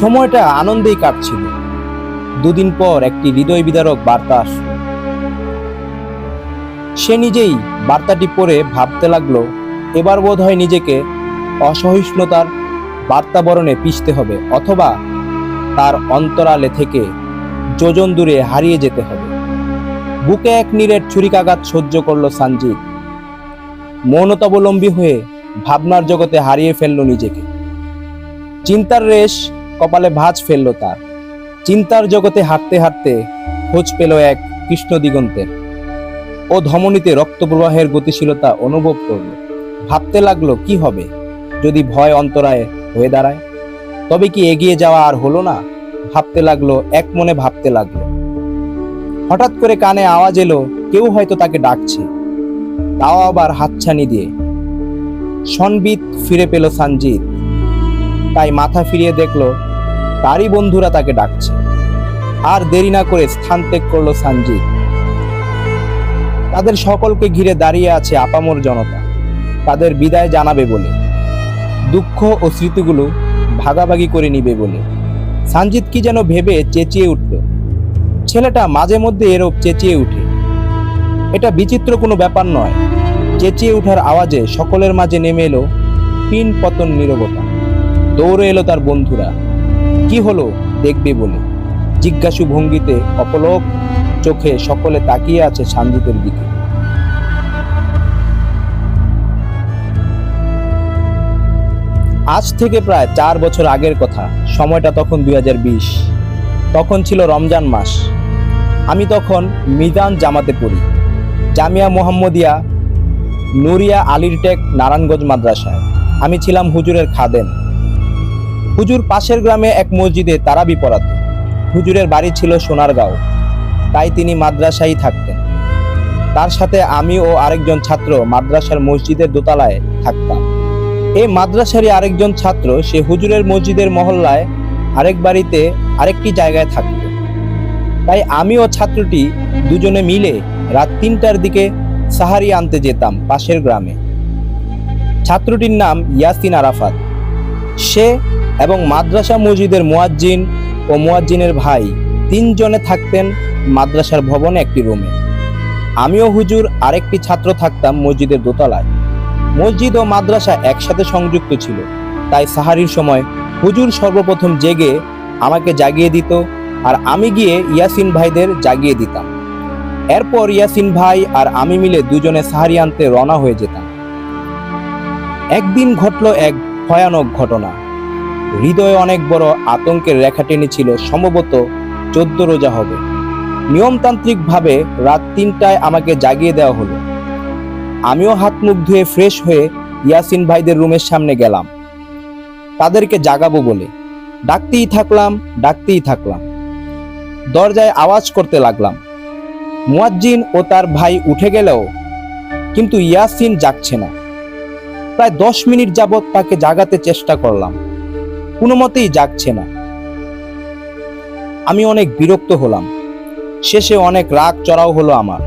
সময়টা আনন্দেই কাটছিল। দুদিন পর একটি হৃদয় বিদারক বার্তা আসলো। সে নিজেই বার্তাটি পড়ে ভাবতে লাগল, এবার বোধ হয় নিজেকে অসহিষ্ণুতার বার্তাবরণে পিষতে হবে অথবা তার অন্তরালে থেকে যোজন দূরে হারিয়ে যেতে হবে। বুকে এক নীরের ছুরিকাঘাত সহ্য করল সঞ্জিত মৌনতাবলম্বী হয়ে ভাবনার জগতে হারিয়ে ফেলল নিজেকে। চিন্তার রেশ কপালে ভাঁজ ফেলল তার। চিন্তার জগতে হাঁটতে হাঁটতে খোঁজ পেল এক কৃষ্ণ দিগন্তের ও ধমনীতে রক্ত প্রবাহের গতিশীলতা অনুভব করল। ভাবতে লাগল, কি হবে? যদি ভয় অন্তরায় হয়ে দাঁড়ায়? তবে কি এগিয়ে যাওয়া আর হলো না? ভাবতে লাগল, এক মনে ভাবতে লাগল। হঠাৎ করে কানে আওয়াজ এলো, কেউ হয়তো তাকে ডাকছে। তাও আবার হাতছানি দিয়ে। সনবিত ফিরে পেল সঞ্জিত তাই মাথা ফিরিয়ে দেখল তারই বন্ধুরা তাকে ডাকছে। আর দেরি না করে স্থান ত্যাগ করল সঞ্জিত তাদের সকলকে ঘিরে দাঁড়িয়ে আছে আপামর জনতা। তাদের বিদায় জানাবে বলে। দুঃখ ও স্মৃতিগুলো ভাগাভাগি করে নিবে বলে। সঞ্জিত কি যেন ভেবে চেঁচিয়ে উঠল। ছেলেটা মাঝে মধ্যে এরূপ চেঁচিয়ে উঠে। এটা বিচিত্র কোনো ব্যাপার নয়। চেঁচিয়ে ওঠার আওয়াজে সকলের মাঝে নেমে এলো পিন পতন নীরবতা। দৌড়ে এলো তার বন্ধুরা। কি হলো দেখবে বলে। জিজ্ঞাসু ভঙ্গিতে অপলক চোখে সকলে তাকিয়ে আছে সঞ্জিতের দিকে। আজ থেকে প্রায় চার বছর আগের কথা, সময়টা তখন দুই হাজার বিশ। তখন ছিল রমজান মাস। আমি তখন মিজান জামাতে পড়ি, জামিয়া মোহাম্মদিয়া নুরিয়া আলীর টেক নারায়ণগঞ্জ মাদ্রাসায়। আমি ছিলাম হুজুরের খাদেন হুজুর পাশের গ্রামে এক মসজিদে তারাবি পড়াতেন হুজুরের বাড়ি ছিল সোনারগাঁও। তাই তিনি মাদ্রাসায় থাকতেন। তার সাথে আমি ও আরেকজন ছাত্র মাদ্রাসার মসজিদের দোতলায় থাকতাম। এই মাদ্রাসারই আরেকজন ছাত্র, সে হুজুরের মসজিদের মহল্লায় আরেক বাড়িতে আরেকটি জায়গায় থাকত। তাই আমি ও ছাত্রটি দুজনে মিলে রাত তিনটার দিকে সাহারি আনতে যেতাম পাশের গ্রামে। ছাত্রটির নাম ইয়াসিন আরাফাত। সে এবং মাদ্রাসা মসজিদের মুয়াজ্জিন ও মুয়াজ্জিনের ভাই তিনজনে থাকতেন মাদ্রাসার ভবনে একটি রুমে। আমিও হুজুর আরেকটি ছাত্র থাকতাম মসজিদের দোতলায়। মসজিদ ও মাদ্রাসা একসাথে সংযুক্ত ছিল, তাই সাহারির সময় হুজুর সর্বপ্রথম জেগে আমাকে জাগিয়ে দিত আর আমি গিয়ে ইয়াসিন ভাইদের জাগিয়ে দিতাম। এরপর ইয়াসিন ভাই আর আমি মিলে দুজনে সাহারি আনতে রওনা হয়ে যেতাম। একদিন ঘটল এক ভয়ানক ঘটনা। হৃদয়ে অনেক বড় আতঙ্কের রেখা টেনেছিল, সম্ভবত চোদ্দ রোজা হবে। নিয়মতান্ত্রিকভাবে রাত তিনটায় আমাকে জাগিয়ে দেওয়া হলো। আমিও হাত মুখ ধুয়ে ফ্রেশ হয়ে ইয়াসিন ভাইদের রুমের সামনে গেলাম। তাদেরকে জাগাবো বলে। ডাকতেই থাকলাম ডাকতেই থাকলাম। দরজায় আওয়াজ করতে লাগলাম। মুয়াজ্জিন ও তার ভাই উঠে গেলেও কিন্তু ইয়াসিন জাগছে না। প্রায় দশ মিনিট যাবৎ তাকে জাগাতে চেষ্টা করলাম। কোনো মতেই জাগছে না। আমি অনেক বিরক্ত হলাম। শেষে অনেক রাগ চড়াও হলো আমার।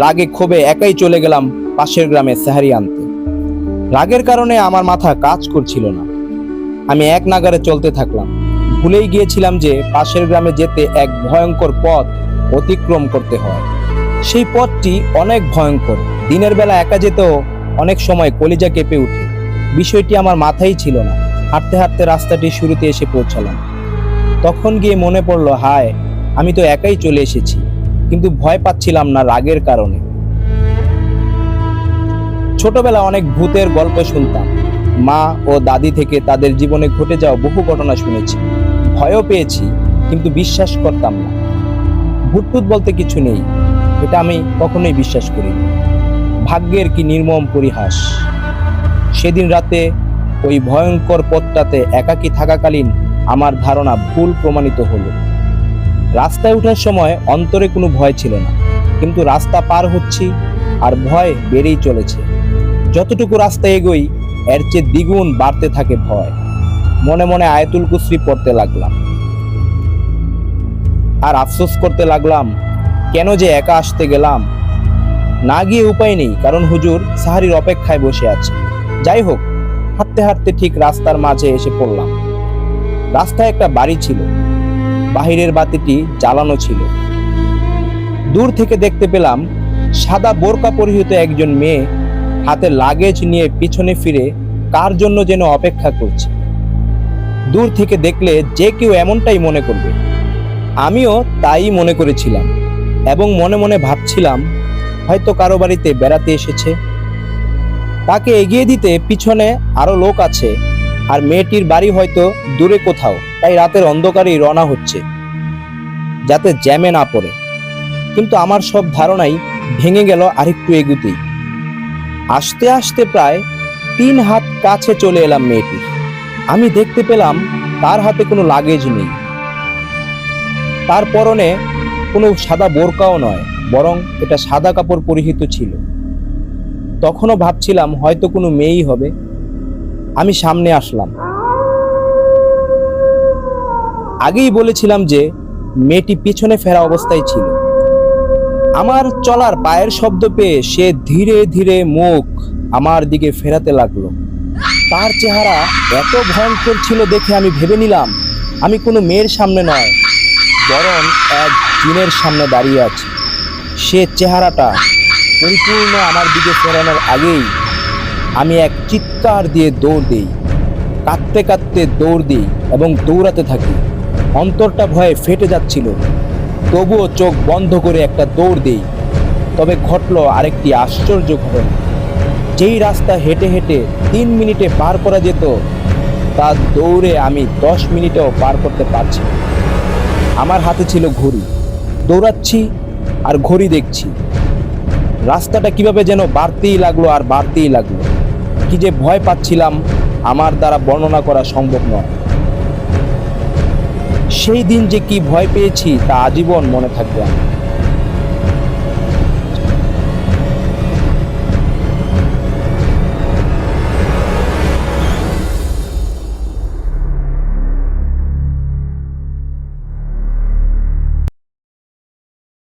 রাগে ক্ষোভে একাই চলে গেলাম পাশের গ্রামে সাহারি আনতে। রাগের কারণে আমার মাথা কাজ করছিল না। আমি এক নাগারে চলতে থাকলাম। ভুলেই গিয়েছিলাম যে পাশের গ্রামে যেতে এক ভয়ঙ্কর পথ অতিক্রম করতে হয়। সেই পথটি অনেক ভয়ঙ্কর। দিনের বেলা একা যেতেও অনেক সময় কলিজা কেঁপে উঠে বিষয়টি আমার মাথায় ছিল না। হাঁটতে হাঁটতে রাস্তাটি শুরুতে এসে পৌঁছালাম। তখন গিয়ে মনে পড়ল, হায়, আমি তো একাই চলে এসেছি, কিন্তু ভয় পাচ্ছিলাম না রাগের কারণে। ছোটবেলা অনেক ভূতের গল্প শুনতাম। মা ও দাদি থেকে তাদের জীবনে ঘটে যাওয়া বহু ঘটনা শুনেছি। ভয়ও পেয়েছি, কিন্তু বিশ্বাস করতাম না। ভূতটুত বলতে কিছু নেই, এটা আমি কখনোই বিশ্বাস করি ভাগ্যের কি নির্মম পরিহাস। সেদিন রাতে ওই ভয়ঙ্কর পথটাতে একাকী থাকাকালীন আমার ধারণা ভুল প্রমাণিত হলো। রাস্তায় ওঠার সময় অন্তরে কোনো ভয় ছিল না, কিন্তু রাস্তা পার হচ্ছি আর ভয় বেড়েই চলেছে। যতটুকু রাস্তা এগোই, এর চেয়ে দ্বিগুণ বাড়তে থাকে ভয়। মনে মনে আয়তুল কুসরি পড়তে লাগলাম। আর আফসোস করতে লাগলাম, কেন যে একা আসতে গেলাম? না গিয়ে উপায় নেই, কারণ হুজুর সাহারির অপেক্ষায় বসে আছে। যাই হোক হাঁটতে হাঁটতে ঠিক রাস্তার মাঝে এসে পড়লাম। রাস্তায় একটা বাড়ি ছিল। বাহিরের বাতিটি জ্বালানো ছিল। দূর থেকে দেখতে পেলাম, সাদা বোরকা পরিহিত একজন মেয়ে হাতে লাগেজ নিয়ে পিছনে ফিরে কার জন্য যেন অপেক্ষা করছে। দূর থেকে দেখলে যে কেউ এমনটাই মনে করবে। আমিও তাই মনে করেছিলাম এবং মনে মনে ভাবছিলাম, হয়তো কারও বাড়িতে বেড়াতে এসেছে। তাকে এগিয়ে দিতে পিছনে আরও লোক আছে। আর মেয়েটির বাড়ি হয়তো দূরে কোথাও, তাই রাতের অন্ধকারেই রওনা হচ্ছে, যাতে জ্যামে না পড়ে। কিন্তু আমার সব ধারণাই ভেঙে গেল আরেকটু এগুতেই। আস্তে আস্তে প্রায় তিন হাত কাছে চলে এলাম মেয়েটির আমি দেখতে পেলাম তার হাতে কোনো লাগেজ নেই। তার পরনে কোনো সাদা বোরকাও নয়, বরং এটা সাদা কাপড় পরিহিত ছিল। তখনও ভাবছিলাম হয়তো কোনো মেয়েই হবে। আমি সামনে আসলাম। আগেই বলেছিলাম যে মেয়েটি পিছনে ফেরা অবস্থায় ছিল। আমার চলার পায়ের শব্দ পেয়ে সে ধীরে ধীরে মুখ আমার দিকে ফেরাতে লাগল। তার চেহারা এত ভয়ঙ্কর ছিল দেখে আমি ভেবে নিলাম, আমি কোনো মেয়ের সামনে নয়, বরং এক জিনের সামনে দাঁড়িয়ে আছি। সে চেহারাটা পরিপূর্ণ আমার দিকে ফেরানোর আগেই আমি এক চিৎকার দিয়ে দৌড় দিই। কাঁদতে কাঁদতে দৌড় দিই এবং দৌড়াতে থাকি। অন্তরটা ভয়ে ফেটে যাচ্ছিল। তবুও চোখ বন্ধ করে একটা দৌড় দিই। তবে ঘটল আরেকটি আশ্চর্য ঘটনা। যেই রাস্তা হেঁটে হেঁটে তিন মিনিটে পার করা যেত তা দৌড়ে আমি দশ মিনিটেও পার করতে পারছি আমার হাতে ছিল ঘড়ি। দৌড়াচ্ছি আর ঘড়ি দেখছি। রাস্তাটা কীভাবে যেন বাড়তেই লাগল আর বাড়তেই লাগল কি যে ভয় পাচ্ছিলাম, আমার দ্বারা বর্ণনা করা সম্ভব নয় সেই দিন যে কি ভয় পেয়েছি তা আজীবন মনে থাকবে আমার।